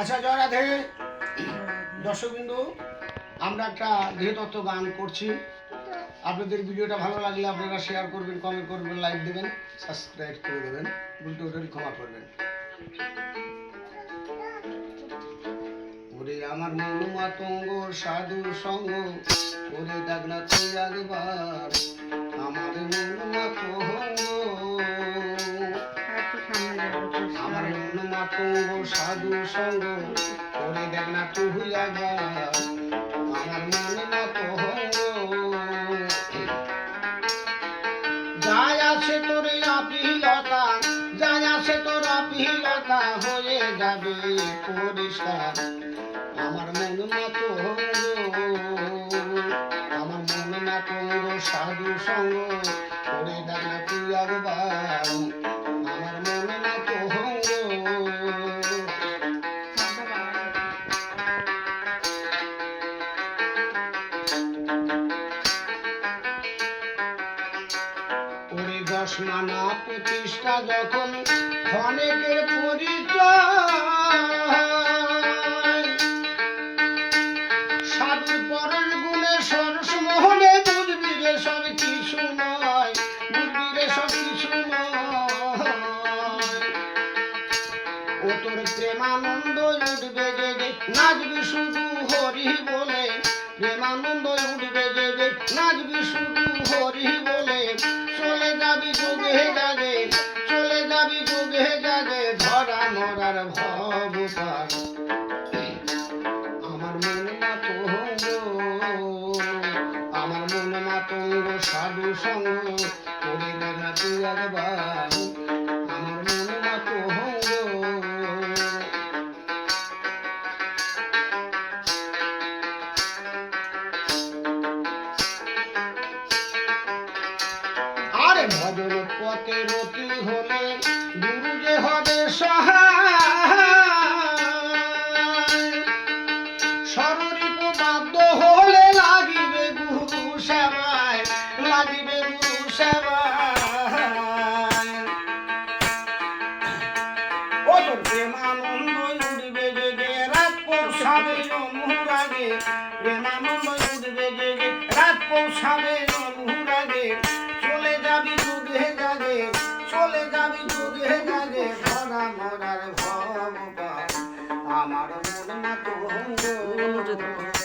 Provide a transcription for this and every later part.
আচ্ছা জয় রাধে। দর্শকবিন্দু, আমরা একটা দেহতত্ত্ব গান করছি। আপনাদের ভিডিওটা ভালো লাগলে আপনারা শেয়ার করবেন কমেন্ট করবেন লাইক দেবেন সাবস্ক্রাইব করে দেবেন। উল্টো উল্টো ক্ষমা করবেন। ওরে আমার মন মাতঙ্গ সাধু সঙ্গ, ওরে ডাক না তুই আমার মন মাতঙ্গ আমার মন মাতঙ্গ সাধু সঙ্গ। ওরে দেখ না তুই একবার আমার মন মাতঙ্গ যাই আছে তোর আপিলতা যাই আছে তোর আপিলতা, হয়ে যাবে পরিষ্কার। আমার মন মাতঙ্গ আমার মন মাতঙ্গ সাধু সঙ্গ। করে দেখ না তুই একবার ওরে নানা প্রতিষ্ঠা যখন ক্ষণেকের পরিচয়। পরের গুণে সরস মোহনে সব কিছু নয় সব কিছু ও তোর প্রেমানন্দ উঠবে জেগে, নাচবি শুধু হরি বলে। প্রেমানন্দ উঠবে নাচবি শুধু হরি বলে। চলে মাতঙ্গ সাধু সঙ্গ করে দেখা তুই একবার। আমার মন মাতঙ্গ আরে ভজন পথে রতি হলে গুরু যে হবে সহায়। অনুরাগে প্রেমানন্দ উঠবে জেগে রাত পৌঁছাবে অনুরাগে চলে যাবি যুগে জাগে চলে যাবি যুগে জাগে ধরা মরার আমার মন মাতঙ্গ আমার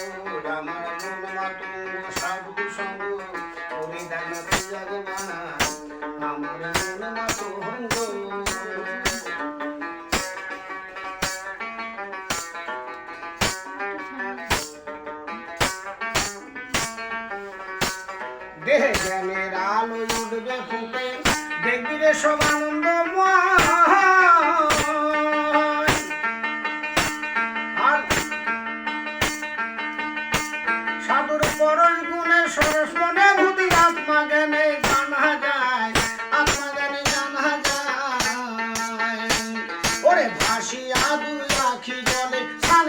দেহে জ্ঞানের আলো উঠবে ফুটে। দেখবি রে সব আনন্দময় আর সাধুর আত্মা জ্ঞানে জানা যায়, আত্মা জ্ঞানে জানা যায়। ওরে ভাসিয়া দুই আখি জলে স্নান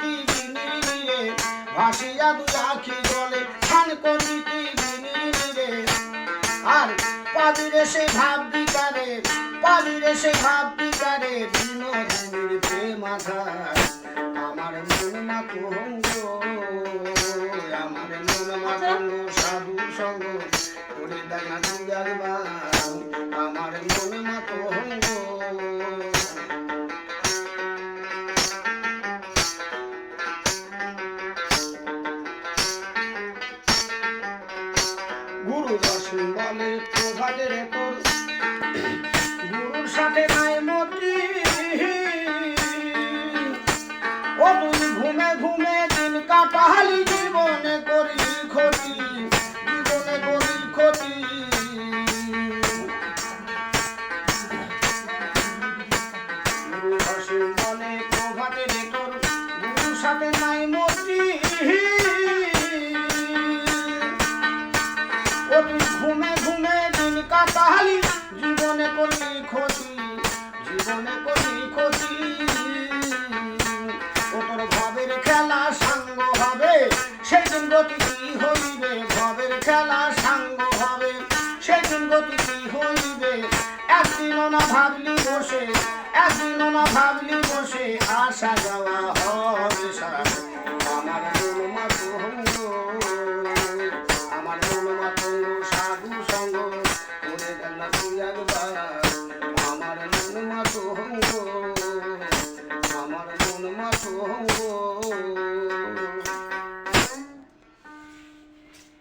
বিনিরে ভাসিয়া দুই আখি সে ভাব বিকারে পাবিরে সে ভাব বিকারে বিনোদিনীর প্রেম আধার। আমার মন মাতঙ্গ আমার মন মাতঙ্গ সাধু সঙ্গ। করে দেখা তুই দর্শন বলে প্রভাতের গুরুর সাথে নাই মতি। ও তুই ঘুমে ঘুমে দিন কাটালি জীবনে করি ক্ষতি, জীবনে করি ক্ষতি। গুরু দর্শন বলে তোর গুরুর সাথে ক্ষতি জীবনে করি ক্ষতি ও তোর খেলা সাঙ্গ হবে, সেদিন গতি কি হইবে, ভবের খেলা সাঙ্গ হবে। সেদিন গতি কি হইবে, একদিনও না ভাবলি বসে, একদিনও না ভাবলি বসে, আসা যাওয়া